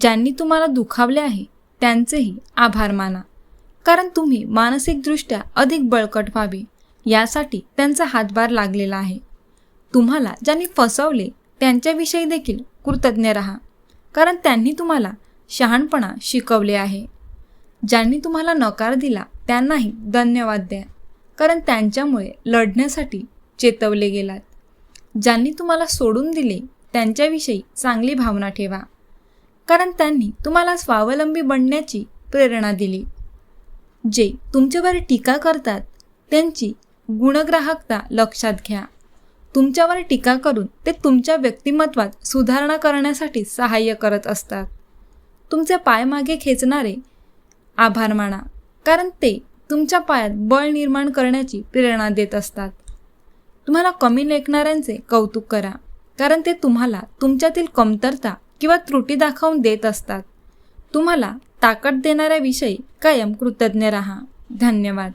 ज्यांनी तुम्हाला दुखावले आहे त्यांचेही आभार माना. कारण तुम्ही मानसिकदृष्ट्या अधिक बळकट व्हावे यासाठी त्यांचा हातभार लागलेला आहे. तुम्हाला ज्यांनी फसवले त्यांच्याविषयी देखील कृतज्ञ राहा. कारण त्यांनी तुम्हाला शहाणपणा शिकवले आहे. ज्यांनी तुम्हाला नकार दिला त्यांनाही धन्यवाद द्या. कारण त्यांच्यामुळे लढण्यासाठी चेतवले गेलात. ज्यांनी तुम्हाला सोडून दिले त्यांच्याविषयी चांगली भावना ठेवा. कारण त्यांनी तुम्हाला स्वावलंबी बनण्याची प्रेरणा दिली. जे तुमच्यावर टीका करतात त्यांची गुणग्राहकता लक्षात घ्या. तुमच्यावर टीका करून ते तुमच्या व्यक्तिमत्वात सुधारणा करण्यासाठी सहाय्य करत असतात. तुमचे पाय मागे खेचणारे आभार माना कारण ते तुमच्या पायात बळ निर्माण करण्याची प्रेरणा देत असतात. तुम्हाला कमी लेखणाऱ्यांचे कौतुक करा कारण ते तुम्हाला तुमच्यातील कमतरता किंवा त्रुटी दाखवून देत असतात. तुम्हाला ताकद देणाऱ्याविषयी कायम कृतज्ञ राहा. धन्यवाद.